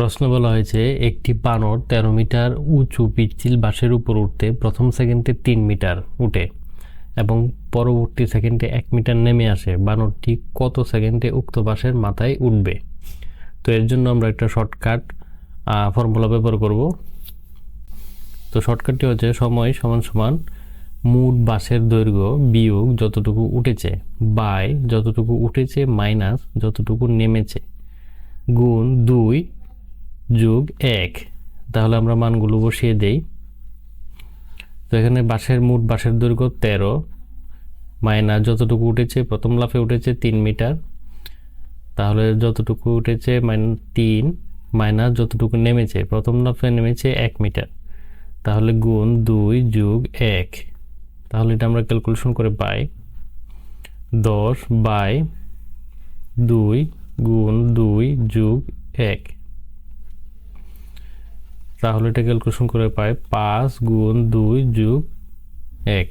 প্রশ্ন বলা হয়েছে, একটি বানর তেরো মিটার উঁচু পিচ্ছিল বাসের উপর উঠতে প্রথম সেকেন্ডে তিন মিটার উঠে এবং পরবর্তী সেকেন্ডে এক মিটার নেমে আসে। বানরটি কত সেকেন্ডে উক্ত বাসের মাথায় উঠবে? তো এর জন্য আমরা একটা শর্টকাট ফর্মুলা ব্যবহার করব। তো শর্টকাটটি হচ্ছে সময় সমান সমান মোট বাসের দৈর্ঘ্য বিয়োগ যতটুকু উঠেছে, বাই যতটুকু উঠেছে মাইনাস যতটুকু নেমেছে, গুণ দুই যোগ এক। তাহলে আমরা মানগুলো বসিয়ে দেই। তো এখানে বাসের মোট বাসের দৈর্ঘ্য তেরো। মাইনাস যতটুকু উঠেছে, প্রথম লাফে উঠেছে তিন মিটার। তাহলে যতটুকু উঠেছে মাইন তিন, মাইনাস যতটুকু নেমেছে, প্রথম লাফে নেমেছে এক মিটার। তাহলে গুণ দুই যোগ এক। তাহলে এটা আমরা ক্যালকুলেশন করে পাই। দশ বাই দুই গুণ দুই যোগ এক। তাহলে এটা ক্যালকুলেশন করে পাই পাঁচ গুণ দুই যোগ এক।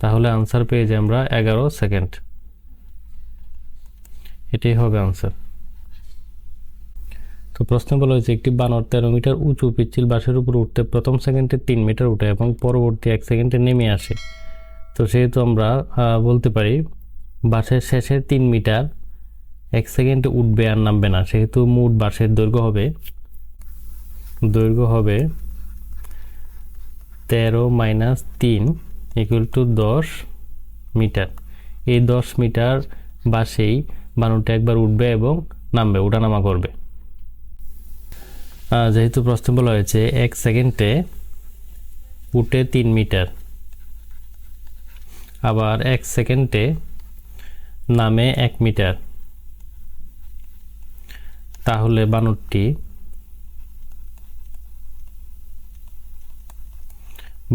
তাহলে আনসার পেয়ে যাই আমরা এগারো সেকেন্ড এটাই হবে আনসার তো প্রশ্নে বলা হয়েছে, একটি বানর তেরো মিটার উঁচু পিচ্ছিল বাসের উপর উঠতে প্রথম সেকেন্ডে তিন মিটার উঠে এবং পরবর্তী এক সেকেন্ডে নেমে আসে। তো সেহেতু আমরা বলতে পারি বাসের শেষে তিন মিটার এক সেকেন্ডে উঠবে আর নামবে না, সেহেতু মোট বাসের দৈর্ঘ্য হবে দৈর্ঘ্য হবে তেরো মাইনাস তিন ইকুয়াল টু দশ মিটার। এই দশ মিটার বাসেই বানরটা একবার উঠবে এবং নামবে ওঠানামা করবে। যেহেতু প্রশ্ন বলা হয়েছে, এক সেকেন্ডে উঠে তিন মিটার, আবার এক সেকেন্ডে নামে এক মিটার, তাহলে বানরটি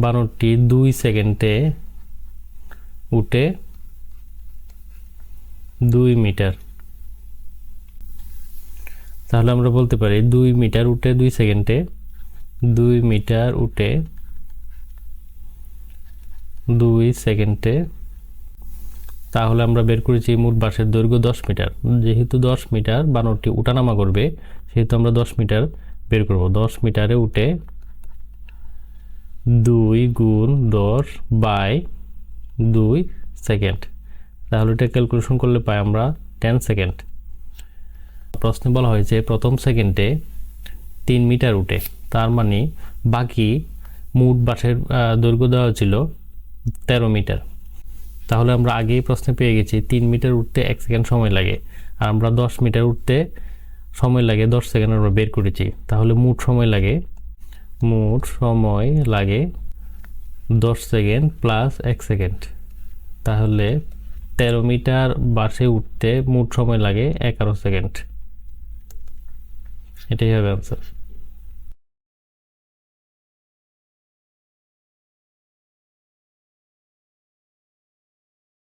বানরটি দুই সেকেন্ডে উঠে দুই মিটার। তাহলে আমরা বলতে পারি দুই মিটার উঠে দুই সেকেন্ডে, দুই মিটার উঠে দুই সেকেন্ডে। তাহলে আমরা বের করেছি মোট বাসের দৈর্ঘ্য দশ মিটার। যেহেতু দশ মিটার বানরটি উঠানামা করবে, সেহেতু আমরা দশ মিটার বের করব। দশ মিটারে উঠে দুই গুণ দশ বাই দুই সেকেন্ড। তাহলে এটা ক্যালকুলেশন করলে পাই আমরা টেন সেকেন্ড। প্রশ্নে বলা হয়েছে, প্রথম সেকেন্ডে তিন মিটার উঠে, তার মানে বাকি মোট বাসের দৈর্ঘ্য দেওয়া ছিল তেরো মিটার। তাহলে আমরা আগেই প্রশ্নে পেয়ে গেছি, তিন মিটার উঠতে এক সেকেন্ড সময় লাগে। আর আমরা দশ মিটার উঠতে সময় লাগে, দশ সেকেন্ড আমরা বের করেছি। তাহলে মোট সময় লাগে মোট সময় লাগে দশ সেকেন্ড প্লাস এক সেকেন্ড। তাহলে তেরো মিটার বাসে উঠতে মোট সময় লাগে এগারো সেকেন্ড। এটাই হবে আনসার